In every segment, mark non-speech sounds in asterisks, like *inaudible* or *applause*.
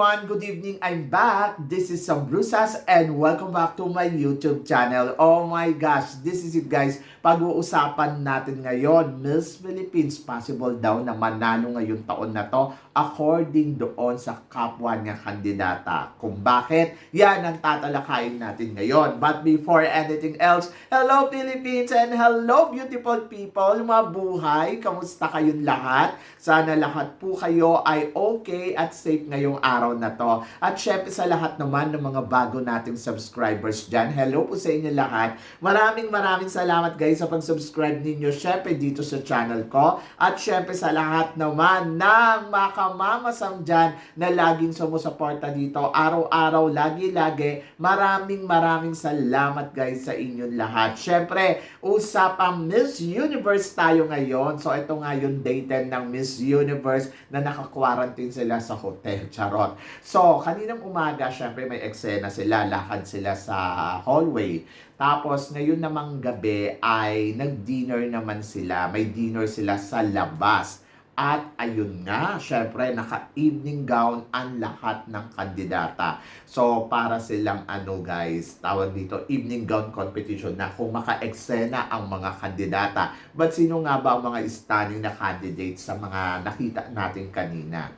Everyone! Good evening! I'm back! This is Sam Brusas and welcome back to my YouTube channel. Oh my gosh! This is it guys. Pag-uusapan natin ngayon, Miss Philippines possible daw na manalo ngayong taon na to according doon sa kapwa niya kandidata. Kung bakit, yan ang tatalakayin natin ngayon. But before anything else, hello Philippines and hello beautiful people! Mabuhay! Kamusta kayong lahat? Sana lahat po kayo ay okay at safe ngayong araw na to. At syempre sa lahat naman ng mga bago nating subscribers dyan, hello po sa inyo lahat. Maraming maraming salamat guys sa pag-subscribe ninyo syempre dito sa channel ko. At syempre sa lahat naman ng makamamasam dyan na laging sumusuporta dito araw-araw, lagi-lagi. Maraming maraming salamat guys sa inyong lahat. Syempre, usapang Miss Universe tayo ngayon. So ito nga yung day 10 ng Miss Universe na naka-quarantine sila sa hotel. Charot. So, kaninang umaga, syempre may eksena sila. Lakad sila sa hallway. Tapos, ngayon namang gabi ay nag-dinner naman sila. May dinner sila sa labas. At ayun nga, syempre naka-evening gown ang lahat ng kandidata. So para silang ano guys, tawag dito evening gown competition na kung maka-eksena ang mga kandidata. But sino nga ba ang mga stunning na candidates sa mga nakita natin kanina?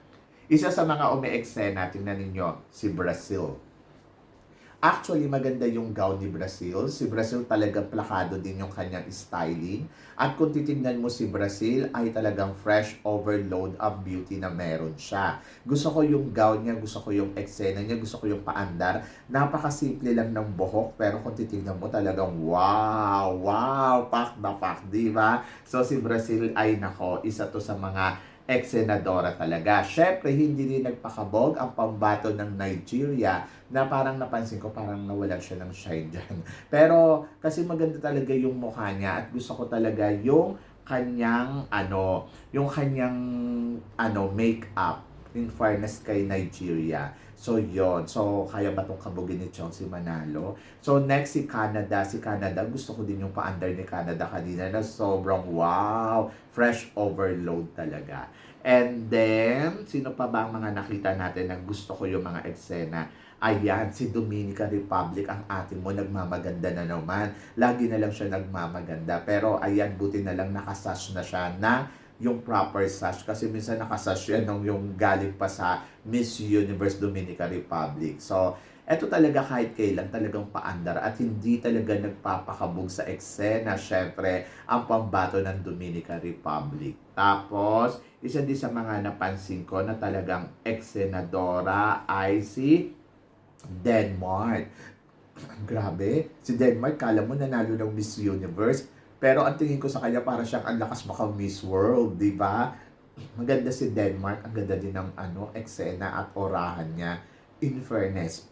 Isa sa mga umi-eksena, tingnan ninyo, si Brazil. Actually, maganda yung gown ni Brazil. Si Brazil talagang plakado din yung kanyang styling. At kung titignan mo si Brazil, ay talagang fresh overload of beauty na meron siya. Gusto ko yung gown niya, gusto ko yung eksena niya, gusto ko yung paandar. Napakasimple lang ng buhok, pero kung titignan mo talagang wow, wow, pak na pak, di ba? So si Brazil ay nako, isa to sa mga ex-senadora talaga. Syempre, hindi rin nagpakabog ang pambato ng Nigeria na parang napansin ko parang nawalan siya ng shine dyan. *laughs* Pero kasi maganda talaga yung mukha niya at gusto ko talaga yung kanyang ano, yung kanyang ano makeup in fairness kay Nigeria. So, yon So, kaya ba itong kabugin ni Chelsea Manalo? So, next si Canada. Si Canada, gusto ko din yung pa-under ni Canada kanina na sobrang wow! Fresh overload talaga. And then, sino pa ba ang mga nakita natin na gusto ko yung mga eksena? Ayan, si Dominican Republic, ang ate mo, nagmamaganda na naman. Lagi na lang siya nagmamaganda. Pero ayan, buti na lang nakasash na siya na yung proper sash kasi minsan nakasash yan nung yung galing pa sa Miss Universe Dominican Republic. So, eto talaga kahit kailan talagang paandar at hindi talaga nagpapakabog sa eksena, syempre, ang pambato ng Dominican Republic. Tapos, isa din sa mga napansin ko na talagang ex-senadora ay si Denmark. *clears throat* Grabe, si Denmark, kala mo nanalo ng Miss Universe, pero ang tingin ko sa kanya para siyang ang lakas maka Miss World, di ba? Maganda si Denmark, ang ganda din ng ano, eksena at orahan niya. In fairness,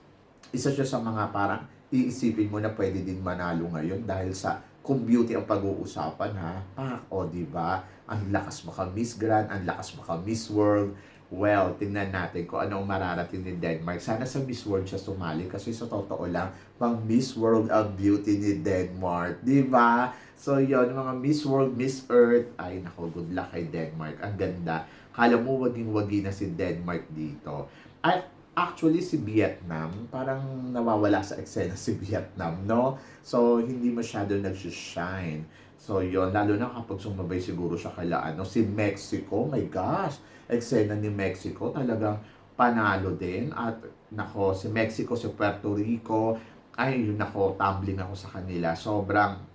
isa siya sa mga parang iisipin mo na pwede din manalo ngayon dahil sa kung beauty ang pag-uusapan ha. Ah, o di ba? Ang lakas maka Miss Grand, ang lakas maka Miss World. Well, tingnan natin kung ano ang mararating ni Denmark. Sana sa Miss World siya sumali kasi sa totoo lang, pang Miss World ang beauty ni Denmark. Di ba? So, yun, mga Miss World, Miss Earth. Ay, nako, good luck kay Denmark. Ang ganda. Kala mo waging-wagi na si Denmark dito. At actually, si Vietnam, parang nawawala sa eksena si *laughs* Vietnam, no? So, hindi masyado nag-shine. So, yon lalo na kapag sumabay siguro siya kala ano, si Mexico, my gosh, eksena ni Mexico talagang panalo din. At nako, si Mexico, si Puerto Rico, ay yun nako, tumbling ako sa kanila. Sobrang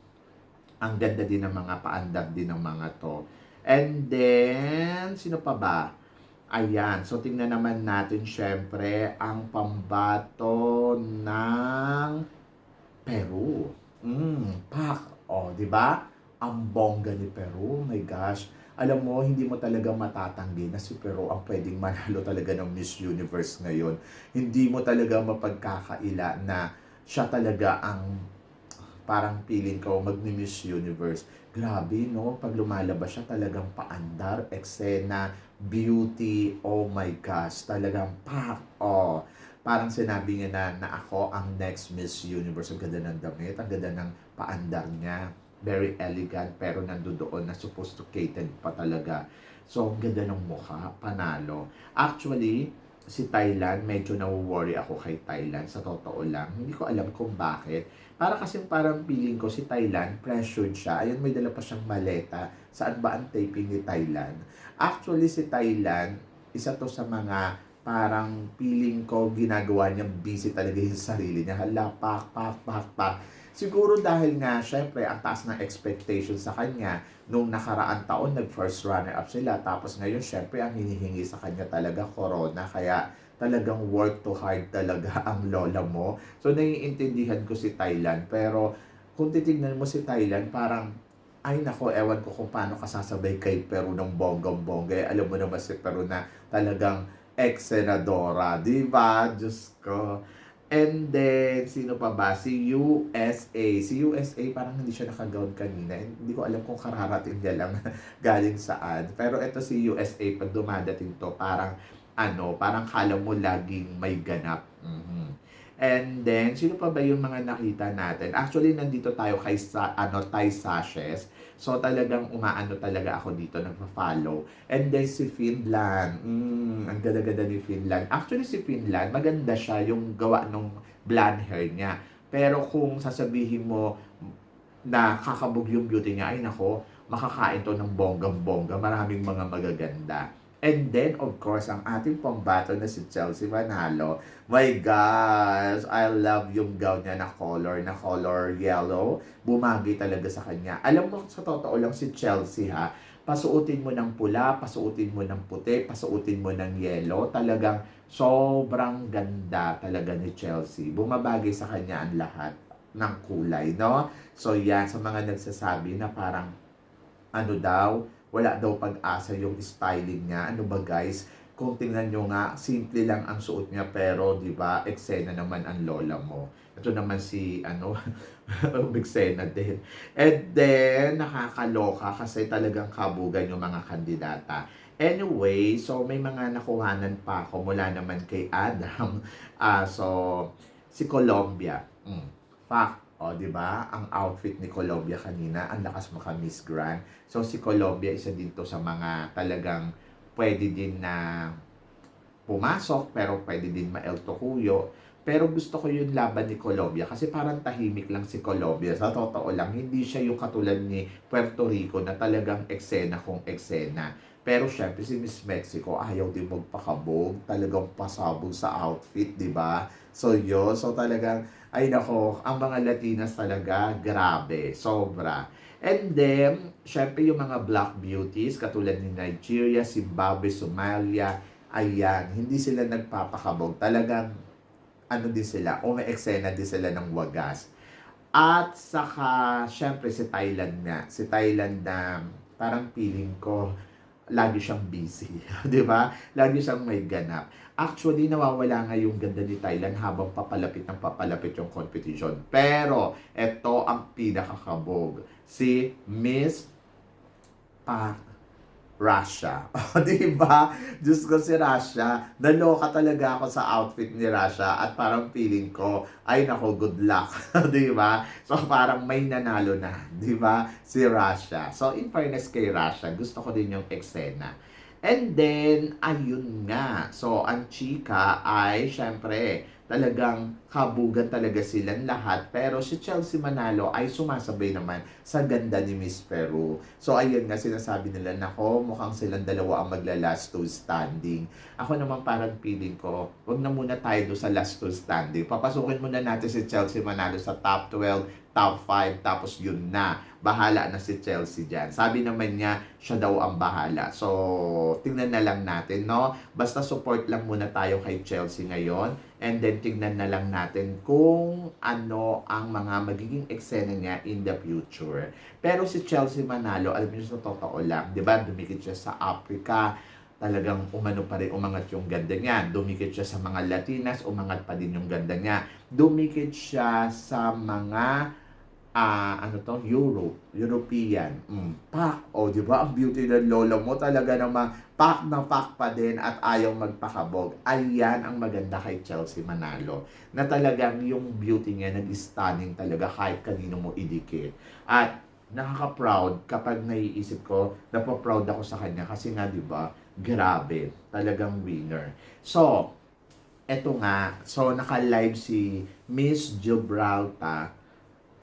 ang ganda din ng mga paandar din ng mga to. And then, sino pa ba? Ayan, so tingnan naman natin syempre ang pambato ng Peru. Mm, pak. O, di ba? Ang bongga ni Peru. Oh my gosh. Alam mo, hindi mo talaga matatanggi na si Peru ang pwedeng manalo talaga ng Miss Universe ngayon. Hindi mo talaga mapagkakaila na siya talaga ang parang feeling ko mag-Miss Universe. Grabe, no? Pag lumalabas siya, talagang paandar, eksena, beauty, oh my gosh, talagang pak, oh. Parang sinabi niya na, na ako ang next Miss Universe. Ang ganda ng damit, ang ganda ng paandar niya. Very elegant, pero nandoon na sophisticated pa talaga. So, ang ganda ng mukha, panalo. Actually, si Thailand, medyo na-worry ako kay Thailand sa totoo lang. Hindi ko alam kung bakit. Para kasi parang feeling ko si Thailand, pressured siya. Ayun, may dala pa siyang maleta. Saan ba ang taping ni Thailand? Actually, si Thailand, isa to sa mga parang feeling ko ginagawa niya busy talaga *laughs* yung sarili niya. Hala, pak, pak, pak, pak. Siguro dahil nga, syempre, ang taas ng expectation sa kanya, nung nakaraan taon, nag-first runner-up sila. Tapos ngayon, syempre, ang hinihingi sa kanya talaga, corona. Kaya talagang work to hard talaga *laughs* ang lola mo. So, naiintindihan ko si Thailand. Pero, kung titignan mo si Thailand, parang, ay nako, ewan ko kung paano kasasabay kay Peru ng bonggang-bongga. Eh, Alam mo naman si Peru na talagang ex-senadora, di ba? Diyos ko. And then, sino pa ba? Si USA. Si USA, parang hindi siya nakagown kanina. Hindi ko alam kung kararating niya lang *laughs* galing saan. Pero ito si USA, pag dumadating to, parang, ano, parang kala mo laging may ganap. Mhm. And then, sino pa ba yung mga nakita natin? Actually, nandito tayo kay sa, ano, Thai Sashes. So, talagang umaano talaga ako dito, nagpa-follow. And then, si Finland. Mm, ang ganda-ganda ni Finland. Actually, si Finland, maganda siya yung gawa ng blonde hair niya. Pero kung sasabihin mo na kakabog yung beauty niya, ay nako, makakain to ng bonggang-bongga. Maraming mga magaganda. And then, of course, ang ating pambato na si Chelsea Manalo. My gosh, I love yung gown niya na color, na color yellow. Bumagi talaga sa kanya. Alam mo, sa totoo lang si Chelsea ha, pasuotin mo ng pula, pasuotin mo ng puti, pasuotin mo ng yellow. Talagang sobrang ganda talaga ni Chelsea. Bumabagay sa kanya ang lahat ng kulay, no? So yan, sa mga nagsasabi na parang ano daw, wala daw pag-asa yung styling niya. Ano ba guys? Kung tingnan nyo nga, simple lang ang suot niya pero 'di ba, eksena naman ang lola mo. Ito naman si ano, *laughs* eksena din. And then nakakaloka kasi talagang kabugan yung mga kandidata. Anyway, so may mga nakuhanan pa ako mula naman kay Adam. *laughs* Ah, so si Colombia. Mm, fact o, di ba? Ang outfit ni Colombia kanina, ang lakas maka Miss Grand. So, si Colombia, isa din to sa mga talagang pwede din na pumasok, pero pwede din ma-El Tocuyo. Pero gusto ko yung laban ni Colombia kasi parang tahimik lang si Colombia. Sa totoo lang, hindi siya yung katulad ni Puerto Rico na talagang eksena kung eksena. Pero syempre si Miss Mexico ayaw din magpakabog, talagang pasabog sa outfit, di ba? So yun, so talagang, ay nako, ang mga Latinas talaga, grabe, sobra. And then, syempre yung mga black beauties, katulad ni Nigeria, Zimbabwe, Somalia, ayan, hindi sila nagpapakabog. Talagang, ano din sila, umi-eksena din sila ng wagas. At saka, syempre si Thailand nga. Si Thailand na parang feeling ko, lagi siyang busy. *laughs* di ba? Lagi siyang may ganap. Actually, nawawala nga yung ganda ni Thailand habang papalapit ng papalapit yung competition. Pero, ito ang pinakakabog. Si Miss Pa Russia. *laughs* O, di ba? Diyos ko si Russia. Naloka talaga ako sa outfit ni Russia at parang feeling ko, ay nako, good luck. *laughs* di ba? So, parang may nanalo na. Di ba? Si Russia. So, in fairness kay Russia, gusto ko din yung eksena. And then, ayun nga. So, ang chika ay, syempre, talagang kabugan talaga silang lahat. Pero si Chelsea Manalo ay sumasabay naman sa ganda ni Miss Peru. So, ayun nga, sinasabi nila, nako, mukhang silang dalawa ang magla-last two standing. Ako naman parang feeling ko, wag na muna tayo doon sa last two standing. Papasukin muna natin si Chelsea Manalo sa top 12, top 5, tapos yun na. Bahala na si Chelsea dyan. Sabi naman niya, siya daw ang bahala. So, tingnan na lang natin, no? Basta support lang muna tayo kay Chelsea ngayon. And then, tingnan na lang natin kung ano ang mga magiging eksena niya in the future. Pero si Chelsea Manalo, alam niyo sa totoo lang, di ba? Dumikit siya sa Africa, talagang umano pa rin umangat yung ganda niya. Dumikit siya sa mga Latinas, umangat pa din yung ganda niya. Dumikit siya sa mga ah ano to, Europe, European. Mm, pak. O, di ba? Ang beauty ng lolo mo talaga namang pak na pak pa din at ayaw magpakabog. Ayan ang maganda kay Chelsea Manalo. Na talagang yung beauty niya nag-stunning talaga kahit kanino mo idikit. At nakaka-proud kapag naiisip ko, napaproud ako sa kanya kasi nga 'di ba, grabe, talagang winner. So, eto nga, so naka-live si Miss Gibraltar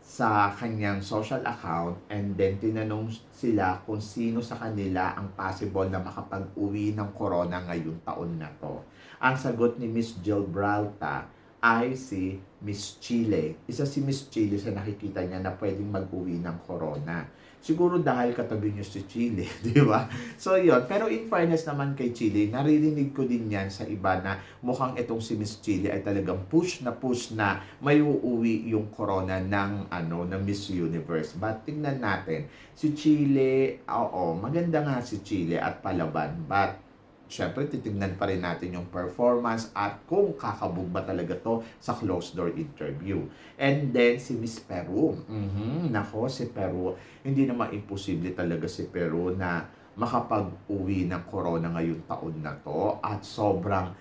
sa kanyang social account and then tinanong sila kung sino sa kanila ang possible na makapag-uwi ng corona ngayong taon na to. Ang sagot ni Miss Gibraltar ay si Miss Chile. Isa si Miss Chile sa nakikita niya na pwedeng mag-uwi ng corona. Siguro dahil katabi niyo si Chile, *laughs* di ba? So, yon Pero in fairness naman kay Chile, naririnig ko din yan sa iba na mukhang itong si Miss Chile ay talagang push na push na may uuwi yung corona ng, ano, ng Miss Universe. But tingnan natin, si Chile, oo, maganda nga si Chile at palaban. But syempre titingnan pa rin natin yung performance at kung kakabog ba talaga to sa closed door interview. And then si Miss Peru. Mhm, nako si Peru, hindi naman imposible talaga si Peru na makapag-uwi ng corona ngayong taon na to at sobrang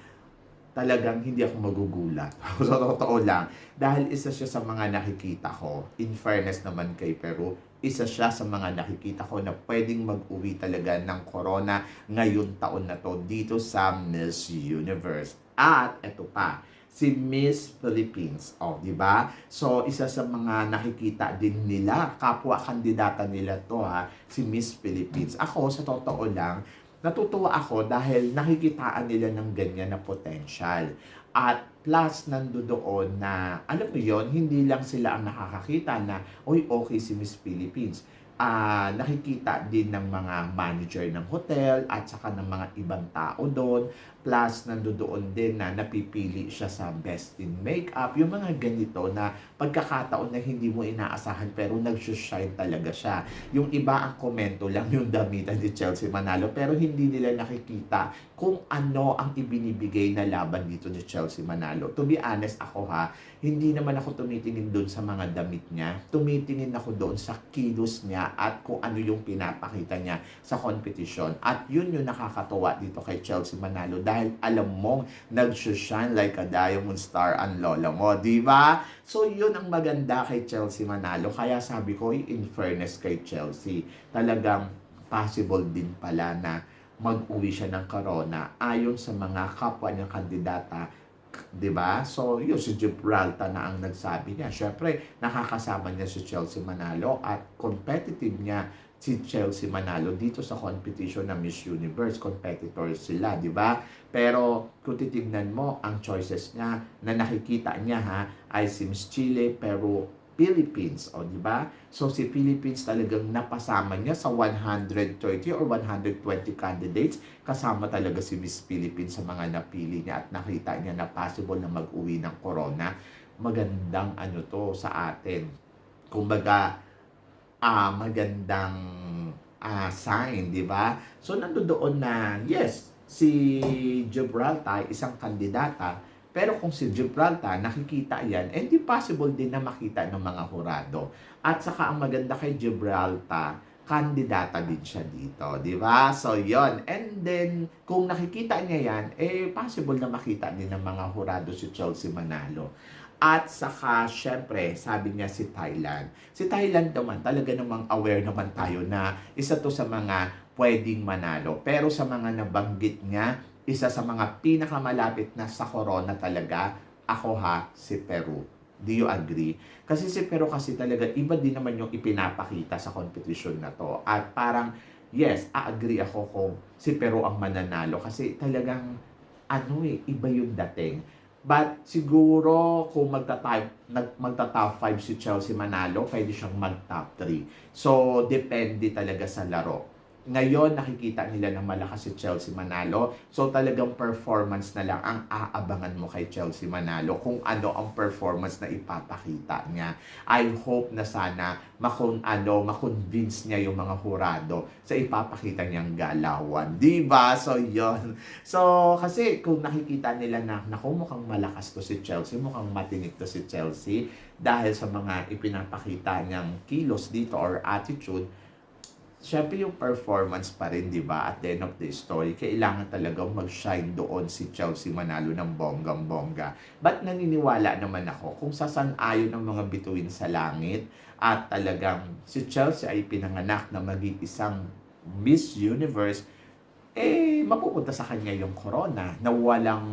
talagang hindi ako magugulat. *laughs* sa totoo lang. Dahil isa siya sa mga nakikita ko. In fairness naman kay Peru, isa siya sa mga nakikita ko na pwedeng mag-uwi talaga ng corona ngayon taon na to dito sa Miss Universe. At eto pa, si Miss Philippines. O, di ba? So, isa sa mga nakikita din nila, kapwa kandidata nila to ha, si Miss Philippines. Ako, sa totoo lang, natutuwa ako dahil nakikitaan nila ng ganyan na potential. At plus, nandoon na, alam mo yon hindi lang sila ang nakakakita na, oy, okay si Miss Philippines. Ah, nakikita din ng mga manager ng hotel at saka ng mga ibang tao doon. Plus, nandoon din na napipili siya sa best in makeup. Yung mga ganito na pagkakataon na hindi mo inaasahan pero nag-shine talaga siya. Yung iba ang komento lang yung damitan ni Chelsea Manalo pero hindi nila nakikita kung ano ang ibinibigay na laban dito ni Chelsea Manalo. To be honest ako ha, hindi naman ako tumitingin doon sa mga damit niya. Tumitingin ako doon sa kilos niya at kung ano yung pinapakita niya sa competition. At yun yung nakakatuwa dito kay Chelsea Manalo dahil alam mong nag-shine like a diamond star ang lola mo, di ba? So yun ang maganda kay Chelsea Manalo. Kaya sabi ko, in fairness kay Chelsea, talagang possible din pala na mag-uwi siya ng corona ayon sa mga kapwa niyang kandidata 'di ba? So, yun si Gibraltar na ang nagsabi niya. Syempre, nakakasama niya si Chelsea Manalo at competitive niya si Chelsea Manalo dito sa competition ng Miss Universe. Competitors sila, 'di ba? Pero kung titignan mo ang choices niya na nakikita niya ha ay si Miss Chile, Peru, Philippines, o di ba? So si Philippines talagang napasama niya sa 130 or 120 candidates. Kasama talaga si Miss Philippines sa mga napili niya at nakita niya na possible na mag-uwi ng corona. Magandang ano to sa atin. Kumbaga, ah magandang ah, sign, di ba? So nandoon na, yes, si Gibraltar, isang kandidata, pero kung si Gibraltar, nakikita yan, eh di possible din na makita ng mga hurado. At saka ang maganda kay Gibraltar, kandidata din siya dito, di ba? So, yon And then, kung nakikita niya yan, eh possible na makita din ng mga hurado si Chelsea Manalo. At saka, syempre, sabi niya si Thailand. Si Thailand naman, talaga namang aware naman tayo na isa to sa mga pwedeng manalo. Pero sa mga nabanggit niya, isa sa mga pinakamalapit na sa corona talaga, ako ha, si Peru. Do you agree? Kasi si Peru kasi talaga, iba din naman yung ipinapakita sa competition na to. At parang, yes, a-agree ako kung si Peru ang mananalo. Kasi talagang, ano eh, iba yung dating. But siguro kung magta-top nag magta-top 5 si Chelsea Manalo, pwede siyang mag-top 3. So depende talaga sa laro. Ngayon, nakikita nila na malakas si Chelsea Manalo. So, talagang performance na lang ang aabangan mo kay Chelsea Manalo kung ano ang performance na ipapakita niya. I hope na sana makon ano, makonvince niya yung mga hurado sa ipapakita niyang galawan. Di ba? So, yon So, kasi kung nakikita nila na, naku, mukhang malakas to si Chelsea, mukhang matinik to si Chelsea dahil sa mga ipinapakita niyang kilos dito or attitude, syempre yung performance pa rin, di ba? At the end of the story, kailangan talagang mag-shine doon si Chelsea Manalo ng bonggang-bongga. But naniniwala naman ako kung sasan-ayon ng mga bituin sa langit at talagang si Chelsea ay pinanganak na maging isang Miss Universe, eh, mapupunta sa kanya yung corona na walang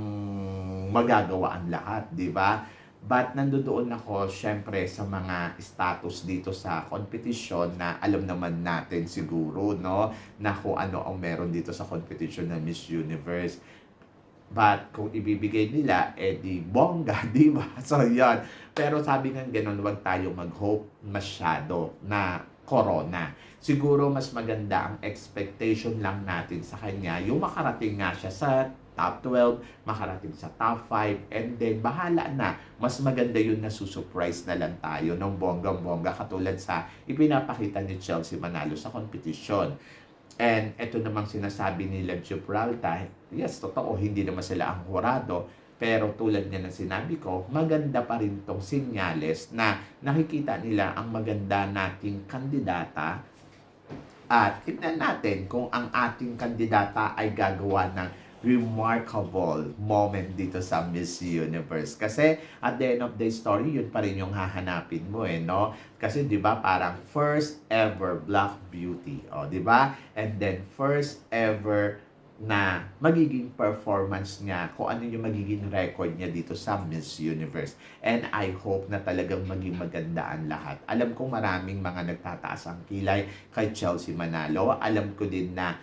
magagawa ang lahat, di ba? But nandoon ako, syempre, sa mga status dito sa competition na alam naman natin siguro, no? Na kung ano ang meron dito sa competition ng Miss Universe. But kung ibibigay nila, eh di bongga, *laughs* di ba? So, yan. Pero sabi nga ganun, huwag tayo mag-hope masyado na corona. Siguro mas maganda ang expectation lang natin sa kanya, yung makarating nga siya sa top 12, makarating sa top 5, and then bahala na. Mas maganda yun na susurprise na lang tayo ng bonggang-bongga katulad sa ipinapakita ni Chelsea Manalo sa competition. And ito namang sinasabi nila Gibraltar, yes, totoo, hindi naman sila ang hurado, pero tulad nga ng sinabi ko, maganda pa rin tong sinyales na nakikita nila ang maganda nating kandidata at tignan natin kung ang ating kandidata ay gagawa ng remarkable moment dito sa Miss Universe. Kasi at the end of the story, yun pa rin yung hahanapin mo eh, no? Kasi 'di ba parang first ever Black Beauty, oh, 'di ba? And then first ever na magiging performance niya, kung ano yung magiging record niya dito sa Miss Universe. And I hope na talagang maging maganda ang lahat. Alam ko maraming mga nagtataas ang kilay kay Chelsea Manalo. Alam ko din na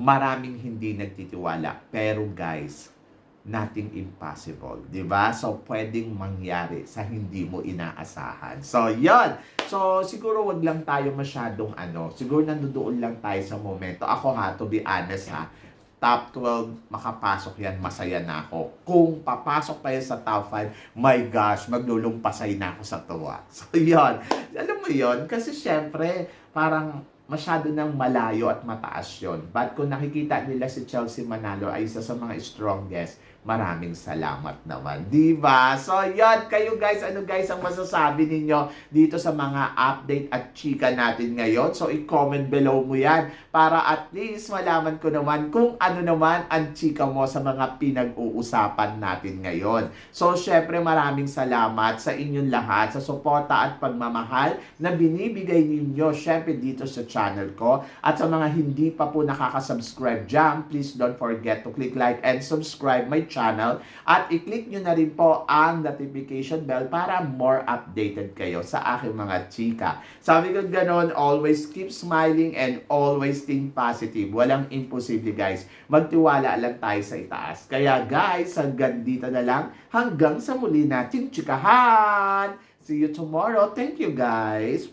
maraming hindi nagtitiwala. Pero guys, nothing impossible, ba? So pwedeng mangyari sa hindi mo inaasahan. So 'yon. So siguro wag lang tayo masyadong ano, siguro nandoon lang tayo sa momento. Ako ha, to be honest ha, top 12 makapasok yan, masaya na ako. Kung papasok pa yan sa top 5, my gosh, maglulumpasay na ako sa tuwa. *laughs* So, yun. Alam mo yun? Kasi syempre, parang masyado nang malayo at mataas yon. But kung nakikita nila si Chelsea Manalo ay isa sa mga strongest, maraming salamat naman. Di ba? So, yon Kayo guys, ano guys ang masasabi ninyo dito sa mga update at chika natin ngayon? So, i-comment below mo yan para at least malaman ko naman kung ano naman ang chika mo sa mga pinag-uusapan natin ngayon. So, syempre maraming salamat sa inyong lahat sa suporta at pagmamahal na binibigay ninyo syempre dito sa channel ko. At sa mga hindi pa po nakaka-subscribe dyan, please don't forget to click like and subscribe my channel at i-click nyo na rin po ang notification bell para more updated kayo sa aking mga chika. Sabi ko ganon, always keep smiling and always think positive. Walang imposible guys. Magtiwala lang tayo sa itaas. Kaya guys, hanggang dito na lang. Hanggang sa muli nating chikahan. See you tomorrow. Thank you guys.